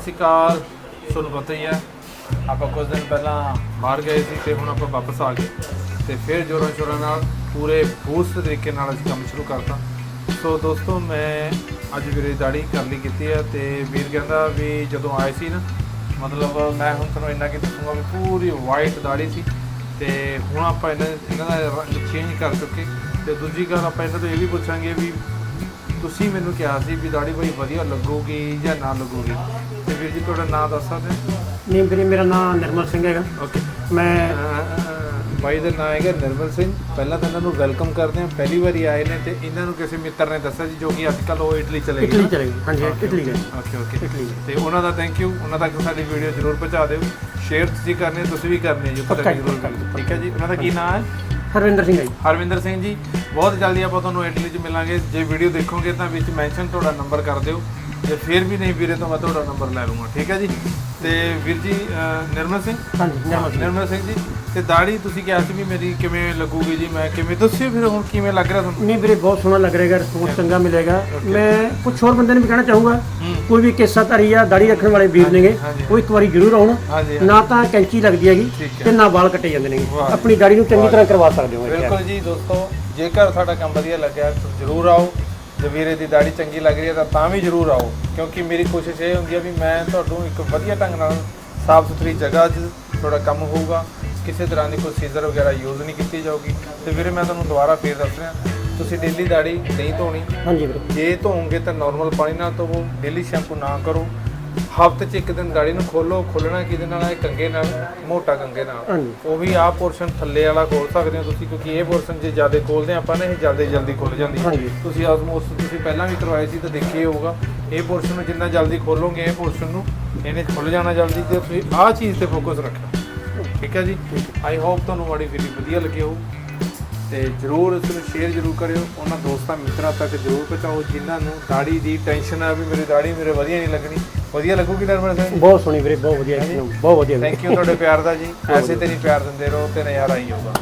ਸਤਿ ਸ਼੍ਰੀ ਅਕਾਲ। ਤੁਹਾਨੂੰ ਪਤਾ ਹੀ ਹੈ, ਆਪਾਂ ਕੁਝ ਦਿਨ ਪਹਿਲਾਂ ਬਾਹਰ ਗਏ ਸੀ ਤੇ ਹੁਣ ਆਪਾਂ ਵਾਪਸ ਆ ਗਏ। ਤੇ ਫਿਰ ਜੋਰਾਂ ਸ਼ੋਰਾਂ ਨਾਲ ਪੂਰੇ ਬੂਸਟ ਤਰੀਕੇ ਨਾਲ ਅਸੀਂ ਕੰਮ ਸ਼ੁਰੂ ਕਰਤਾ। ਸੋ ਦੋਸਤੋ, ਮੈਂ ਅੱਜ ਵੀਰੇ ਦਾੜੀ ਕਰ ਲਈ ਕੀਤੀ ਹੈ ਤੇ ਵੀਰ ਕਹਿੰਦਾ ਵੀ ਜਦੋਂ ਆਏ ਸੀ ਨਾ, ਮਤਲਬ ਮੈਂ ਹੁਣ ਤੁਹਾਨੂੰ ਇੰਨਾ ਕਿ ਦੱਸੂਗਾ ਵੀ ਪੂਰੀ ਵਾਈਟ ਦਾੜੀ ਸੀ ਤੇ ਹੁਣ ਆਪਾਂ ਇਹਨਾਂ ਇਹਨਾਂ ਦਾ ਰੰਗ ਚੇਂਜ ਕਰ ਚੁੱਕੇ। ਤੇ ਦੂਜੀ ਗੱਲ ਆਪਾਂ ਇਹਨਾਂ ਤੋਂ ਇਹ ਵੀ ਪੁੱਛਾਂਗੇ ਵੀ ਤੁਸੀਂ ਮੈਨੂੰ ਕਿਹਾ ਸੀ ਵੀ ਦਾੜੀ ਬਈ ਵਧੀਆ ਲੱਗੂਗੀ ਜਾਂ ਨਾ ਲੱਗੂਗੀ। ਤੇ ਵੀਰ ਜੀ ਤੁਹਾਡਾ ਨਾਮ ਦੱਸ ਸਕਦੇ ਨਹੀਂ ਵੀਰੇ ਮੇਰਾ ਨਾਮ ਨਿਰਮਲ ਸਿੰਘ ਹੈਗਾ। ਓਕੇ। ਮੈਂ ਬਾਈ ਦਾ ਨਾਮ ਹੈਗਾ ਨਿਰਮਲ ਸਿੰਘ। ਪਹਿਲਾਂ ਤਾਂ ਇਹਨਾਂ ਨੂੰ ਵੈਲਕਮ ਕਰਦੇ ਹਾਂ। ਪਹਿਲੀ ਵਾਰੀ ਆਏ ਨੇ ਤੇ ਇਹਨਾਂ ਨੂੰ ਕਿਸੇ ਮਿੱਤਰ ਨੇ ਦੱਸਿਆ ਜੀ ਜੋ ਕਿ ਅੱਜ ਕੱਲ ਉਹ ਇਟਲੀ ਚਲੇ ਗਏ ਇਟਲੀ ਚਲੇ ਗਏ। ਹਾਂਜੀ ਇਟਲੀ ਗਏ। Okay okay. ਇਟਲੀ ਤੇ ਉਹਨਾਂ ਦਾ ਥੈਂਕ ਯੂ ਉਹਨਾਂ ਤੱਕ ਸਾਡੀ ਵੀਡੀਓ ਜ਼ਰੂਰ ਪਹੁੰਚਾ ਦਿਓ। ਸ਼ੇਅਰ ਤੁਸੀਂ ਕਰਨੀ ਤੁਸੀਂ ਵੀ ਕਰਨੀ ਜੀ ਉੱਥੇ ਪੱਕਾ ਤੱਕ ਜੀ, ਜ਼ਰੂਰ ਪੱਕਾ, ਕਰਨੀ ਠੀਕ ਹੈ ਜੀ। ਉਹਨਾਂ ਦਾ ਕੀ ਨਾਮ ਹੈ? ਹਰਵਿੰਦਰ ਸਿੰਘ ਹੈ ਜੀ। ਹਰਵਿੰਦਰ ਸਿੰਘ ਜੀ। ਬਹੁਤ ਜਲਦੀ ਆਪਾਂ ਤੁਹਾਨੂੰ ਇਟਲੀ 'ਚ ਮਿਲਾਂਗੇ। ਜੇ ਵੀਡੀਓ ਦੇਖੋਗੇ ਤਾਂ ਵਿੱਚ ਮੈਂਸ਼ਨ ਤੁਹਾਡਾ ਨੰਬਰ ਕਰ ਦਿਓ। ਜੇ ਫਿਰ ਵੀ ਨਹੀਂ ਵੀਰੇ ਤਾਂ ਮੈਂ ਤੁਹਾਡਾ ਨੰਬਰ ਲੈ ਲੂੰਗਾ ਠੀਕ ਹੈ ਜੀ? ਤੇ ਵੀਰ ਜੀ ਨਿਰਮਲ ਸਿੰਘ? ਹਾਂਜੀ ਨਿਰਮਲ ਸਿੰਘ। ਜੀ ਤੇ ਦਾੜੀ ਤੁਸੀਂ ਕਿਹਾ ਸੀ ਵੀ ਮੇਰੀ ਕਿਵੇਂ ਲੱਗੂਗੀ ਜੀ ਮੈਂ ਕਿਵੇਂ ਦੱਸਿਓ ਫਿਰ ਹੁਣ ਕਿਵੇਂ ਲੱਗ ਰਿਹਾ ਤੁਹਾਨੂੰ? ਨਹੀਂ ਵੀਰੇ ਬਹੁਤ ਸੋਹਣਾ ਲੱਗ ਰਿਹਾ ਰਿਸਪੌਂਸ ਚੰਗਾ ਮਿਲੇਗਾ। ਮੈਂ ਕੁਝ ਹੋਰ ਬੰਦੇ ਨੂੰ ਵੀ ਕਹਿਣਾ ਚਾਹੂੰਗਾ। ਕੋਈ ਵੀ ਕਿੱਸਾ ਧਾਰੀ ਆ ਦਾੜੀ ਰੱਖਣ ਵਾਲੇ ਵੀਰ ਨੇਗੇ। ਉਹ ਇੱਕ ਵਾਰੀ ਜ਼ਰੂਰ ਆਉਣ। ਨਾ ਤਾਂ ਕੈਂਚੀ ਲੱਗਦੀ ਹੈਗੀ। ਤੇ ਨਾ ਵਾਲ ਕੱਟੇ ਜਾਂਦੇ ਵਾਹ। ਆਪਣੀ ਦਾੜੀ ਨੂੰ ਚੰਗੀ ਤਰ੍ਹਾਂ ਕਰਵਾ ਸਕਦੇ ਹੋ। ਬਿਲਕੁਲ ਜੀ ਦੋਸਤੋ। ਜੇਕਰ ਸਾਡਾ ਕੰਮ ਵਧੀਆ ਲੱਗਿਆ ਤਾਂ ਜ਼ਰੂਰ ਆਓ। ਜੇ ਵੀਰੇ ਦੀ ਦਾੜੀ ਚੰਗੀ ਲੱਗ ਰਹੀ ਹੈ ਤਾਂ ਤਾਂ ਵੀ ਜ਼ਰੂਰ ਆਓ। ਕਿਉਂਕਿ ਮੇਰੀ ਕੋਸ਼ਿਸ਼ ਇਹ ਹੁੰਦੀ ਹੈ ਵੀ ਮੈਂ ਤੁਹਾਨੂੰ ਇੱਕ ਵਧੀਆ ਢੰਗ ਨਾਲ ਸਾਫ਼ ਸੁਥਰੀ ਜਗ੍ਹਾ 'ਚ ਤੁਹਾਡਾ ਕੰਮ ਹੋਊਗਾ। ਕਿਸੇ ਤਰ੍ਹਾਂ ਦੀ ਕੋਈ ਸੀਜ਼ਰ ਵਗੈਰਾ ਯੂਜ਼ ਨਹੀਂ ਕੀਤੀ ਜਾਊਗੀ। ਤੇ ਵੀਰੇ ਮੈਂ ਤੁਹਾਨੂੰ ਦੁਬਾਰਾ ਫੇਰ ਦੱਸ ਰਿਹਾ ਤੁਸੀਂ ਡੇਲੀ ਦਾੜੀ ਨਹੀਂ ਧੋਣੀ। ਹਾਂਜੀ ਵੀਰੇ। ਜੇ ਧੋਵੋਗੇ ਤਾਂ ਨਾਰਮਲ ਪਾਣੀ ਨਾਲ ਧੋਵੋ ਡੇਲੀ ਸ਼ੈਂਪੂ ਨਾ ਕਰੋ। ਹਫ਼ਤੇ 'ਚ ਇੱਕ ਦਿਨ ਦਾੜੀ ਨੂੰ ਖੋਲੋ ਖੋਲਣਾ ਕਿਹਦੇ ਨਾਲ ਹੈ ਕੰਗੇ ਨਾਲ ਮੋਟਾ ਕੰਗੇ ਨਾਲ। ਉਹ ਵੀ ਆਹ ਪੋਰਸ਼ਨ ਥੱਲੇ ਵਾਲਾ ਖੋਲ ਸਕਦੇ ਹੋ ਤੁਸੀਂ ਕਿਉਂਕਿ ਇਹ ਪੋਰਸ਼ਨ ਜੇ ਜ਼ਿਆਦਾ ਖੋਲਦੇ ਆਪਾਂ ਨਾ ਇਹ ਜਲਦੀ ਜਲਦੀ ਖੁੱਲ ਜਾਂਦੀ ਹੈ। ਤੁਸੀਂ ਆਲਮੋਸਟ ਤੁਸੀਂ ਪਹਿਲਾਂ ਵੀ ਕਰਵਾਏ ਸੀ ਤਾਂ ਦੇਖਿਆ ਹੋਊਗਾ। ਇਹ ਪੋਰਸ਼ਨ ਨੂੰ ਜਿੰਨਾ ਜਲਦੀ ਖੋਲੋਗੇ ਇਹ ਪੋਰਸ਼ਨ ਨੂੰ ਇਹਨੇ ਖੁੱਲ ਜਾਣਾ ਜਲਦੀ ਤੇ ਤੁਸੀਂ ਆਹ ਚੀਜ਼ ਤੇ ਫੋਕਸ ਰੱਖਣਾ। ਠੀਕ ਹੈ ਜੀ? ਆਈ ਹੋਪ ਤੁਹਾਨੂੰ ਮਾੜੀ ਵੀਡੀਓ ਵਧੀਆ ਲੱਗੀ ਹੋਊ। ਤੇ ਜਰੂਰ ਇਸ ਨੂੰ ਸ਼ੇਅਰ ਜਰੂਰ ਕਰਿਓ। ਉਹਨਾਂ ਦੋਸਤਾਂ ਮਿੱਤਰਾਂ ਤੱਕ ਜਰੂਰ ਪਹੁੰਚਾਓ ਜਿਨ੍ਹਾਂ ਨੂੰ ਦਾੜੀ ਦੀ ਟੈਨਸ਼ਨ ਆ ਵੀ ਮੇਰੀ ਦਾੜੀ ਮੇਰੇ ਵਧੀਆ ਨਹੀਂ ਲੱਗਣੀ। ਵਧੀਆ ਲੱਗੂਗੀ ਨਰਮਲ ਸਿੰਘ ਬਹੁਤ ਸੋਹਣੀ ਵੀਰੇ ਬਹੁਤ ਵਧੀਆ ਬਹੁਤ ਵਧੀਆ। ਥੈਂਕ ਯੂ ਤੁਹਾਡੇ ਪਿਆਰ ਦਾ ਜੀ। ਐਸੇ ਤੇ ਨਹੀਂ ਪਿਆਰ ਦਿੰਦੇ ਰਹੋ ਤੇ ਨਜ਼ਾਰਾ ਹੀ ਹੋਊਗਾ